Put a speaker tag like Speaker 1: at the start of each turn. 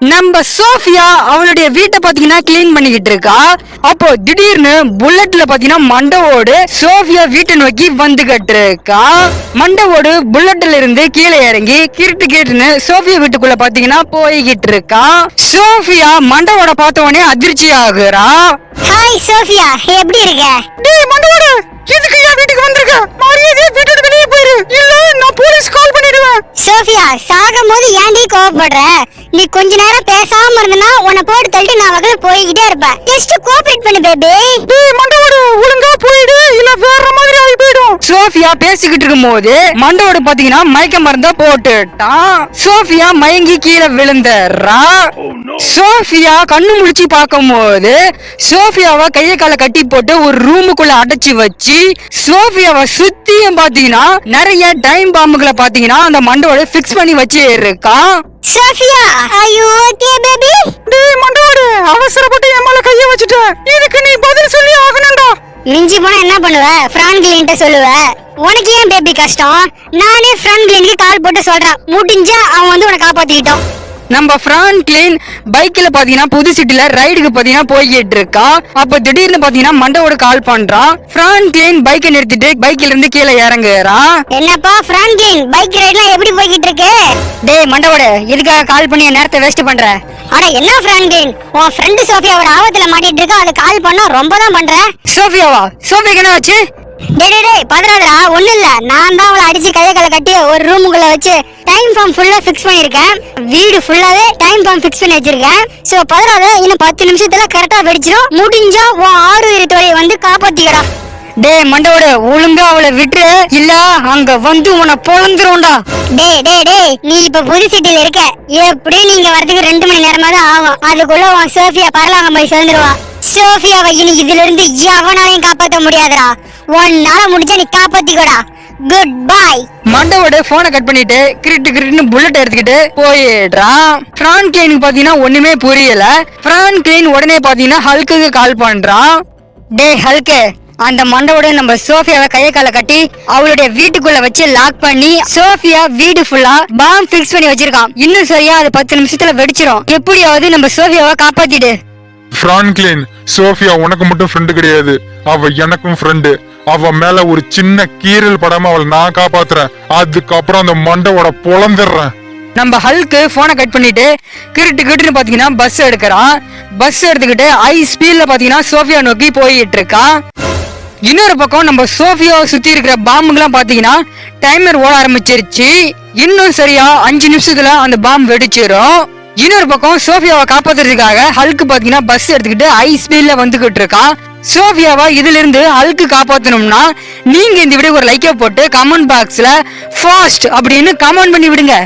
Speaker 1: நம்ம சோஃபியா அவளுடைய வீட்டை பாத்தீங்கன்னா க்ளீன் பண்ணிக்கிட்டு இருக்கா. அப்போ திடீர்னு புல்லட்ல பாத்தீங்கன்னா மண்டவோடு சோஃபியா வீட்டை நோக்கி வந்துகிட்டு இருக்கா. மண்டவோடு புல்லட்ல இருந்து கீழே இறங்கி கிருட்டு கிருட்டுன்னு சோஃபியா வீட்டுக்குள்ள பாத்தீங்கன்னா போய்கிட்டு இருக்கா. சோஃபியா மண்டவோட பார்த்த உடனே அதிர்ச்சி ஆகுறா.
Speaker 2: Hi Sophia. எப்படி இருக்க?
Speaker 1: டேய் மண்டவோடு எதுக்கு என் வீட்டுக்கு வந்திருக்க? மரியாதையா வீட்டோட வெளியே போயிரு. இல்ல நான் போலீஸ் கால் பண்ணிடுவேன்.
Speaker 2: சோஃபியா சாகும் போது ஏன்டி கோவப்படுற? நீ கொஞ்ச நேரம் பேசாம இருந்தனா உன்னை போட்டு தள்ளிட்டு நான் வகையில போய்கிட்டே இருப்பேன். ஜஸ்ட் கோஆபரேட் பண்ணு பேபி
Speaker 1: டேய் மண்டவோடு ஒழுங்கா போய். சோஃபியா பேசிக்கிட்டு இருக்கும்போது மண்டோடு பாத்தீங்கன்னா மயக்க மருந்த போட்டுட்டான். சோஃபியா மயங்கி கீழே விழுந்தறா. சோஃபியா கண்ணு முழிச்சு பார்க்கும்போது சோஃபியாவை கைய காலை கட்டி போட்டு ஒரு ரூமுக்குள்ள அடைச்சு வச்சு சோஃபியாவை சுத்தியும் பாத்தீங்கன்னா நிறைய டைம் பாம்புகளை பாத்தீங்கன்னா அந்த மண்டோட பிக்ஸ் பண்ணி வச்சு இருக்கான்
Speaker 2: சோஃபியா ஐயோ பேபி பண்ணுவ? பிரான்க்லின்ட்ட சொல்லுவ? உனக்கு ஏன் பேபி கஷ்டம்? நானே பிரான்க்லினுக்கு கால் போட்டு சொல்றேன். முடிஞ்சா அவன் வந்து உன்னை காப்பாத்திக்கிட்டோம்
Speaker 1: நம்ம பிரான்க்லின் பைக்ல பாத்தீங்கன்னா புது சிட்டில ரைடுக்கு பாத்தீங்கன்னா போய்கிட்டு இருக்கான் அப்ப திடீர்னு பாத்தீங்கன்னா மண்டவோட கால் பண்றான் பிரான்க்லின் பைக்கை நிறுத்திட்டு பைக்ல இருந்து கீழே இறங்குறான்
Speaker 2: என்னப்பா பிரான்க்லின் பைக் ரைட்லாம் எப்படி போய்கிட்டு இருக்கு
Speaker 1: டேய் மண்டவோட எதுக்காக கால் பண்ணி நேரத்தை வேஸ்ட் பண்ற?
Speaker 2: அட என்ன பிரான்க்லின் உன் ஃப்ரெண்டு சோஃபியாவோட ஆபத்துல மாட்டிட்டு இருக்கா. அது கால் பண்ணா ரொம்ப தான் பண்ற.
Speaker 1: சோஃபியாவா? சோஃபியாக்கு என்ன ஆச்சு?
Speaker 2: டேய் டேய் பதறாதடா. ஒண்ணு இல்ல நான் தான் அவளை அடிச்சு கைய கால கட்டி ஒரு ரூமுக்குள்ள வச்சு டைம் ஃபார்ம் ஃபுல்லா ஃபிக்ஸ் பண்ணிருக்கேன் வீடு ஃபுல்லாவே டைம் ஃபார்ம் ஃபிக்ஸ் பண்ணி வச்சிருக்கேன். சோ பதறாத இன்னும் பத்து நிமிஷத்துல கரெக்டா வெடிச்சிடும் முடிஞ்சா உன் ஆறு உயிரத்தோடைய வந்து காப்பாத்திக்கடா.
Speaker 1: டேய் மண்டவோட ஒழுங்கா அவளை விட்டு இல்ல அங்க வந்து உன்னை பொழந்துரும்டா.
Speaker 2: டேய் டேய் டேய் நீ இப்ப புது சிட்டில இருக்க. எப்படி நீங்க வரதுக்கு ரெண்டு மணி நேரமா தான் ஆகும். அதுக்குள்ள உன் சோஃபியா பரலாங்க போய் சேர்ந்துருவா சோஃபியாவை இனி இதுல இருந்து எவனாலையும் காப்பாத்த முடியாதுடா. உன்னால முடிஞ்சா நீ காப்பாத்திக்கோடா. குட் பை
Speaker 1: மண்டவோட போனை கட் பண்ணிட்டு கிரிட்டு கிரிட்டுன்னு புல்லட் எடுத்துக்கிட்டு போயிடுறான் பிரான்க்ளைனுக்கு பாத்தீங்கன்னா ஒண்ணுமே புரியல. பிரான்க்ளைன் உடனே பாத்தீங்கன்னா ஹல்குக்கு கால் பண்றான் டேய் ஹல்கு அந்த மண்டவோட நம்ம சோஃபியாவை கைய கால கட்டி அவளுடைய வீட்டுக்குள்ள வச்சு லாக் பண்ணி சோஃபியா வீடு ஃபுல்லா பாம் ஃபிக்ஸ் பண்ணி வச்சிருக்கான். இன்னும் சரியா அது பத்து நிமிஷத்துல வெடிச்சிரும். எப்படியாவது நம்ம சோஃபியாவை காப்பாத்திடு.
Speaker 3: பிரான்க்லின் சோஃபியா உனக்கு மட்டும் ஃப்ரெண்டு கிடையாது. அவ எனக்கும் ஃப்ரெண்டு அவ மேல ஒரு சின்ன கீறல் படாம அவளை நான் காப்பாத்துறேன். அதுக்கப்புறம் அந்த மண்டவோட பொழந்துடுறேன்
Speaker 1: நம்ம ஹல்க்கு போனை கட் பண்ணிட்டு கிருட்டு கிருட்டுன்னு பாத்தீங்கன்னா பஸ் எடுக்கிறான். பஸ் எடுத்துக்கிட்டு ஹை ஸ்பீட்ல பாத்தீங்கன்னா சோஃபியா நோக்கி போயிட்டு இருக்கான். இன்னொரு பக்கம் நம்ம சோஃபியாவை சுத்தி இருக்கிற பாம்புங்கெல்லாம் பாத்தீங்கன்னா டைமர் ஓட ஆரம்பிச்சிருச்சு. இன்னும் சரியா அஞ்சு நிமிஷத்துல அந்த பாம்பு வெடிச்சிடும் இன்னொரு பக்கம் சோஃபியாவை காப்பாத்துறதுக்காக ஹல்க்கு பாத்தீங்கன்னா பஸ் எடுத்துக்கிட்டு ஹை ஸ்பீட்ல வந்துகிட்டு இருக்கான். சோஃபியாவை இதுல இருந்து காப்பாற்றணும்னா காப்பாத்தணும்னா நீங்க இந்த வீடியோ ஒரு லைக்கை போட்டு கமெண்ட் பாக்ஸ்ல ஃபாஸ்ட் அப்படின்னு கமெண்ட் பண்ணி விடுங்க.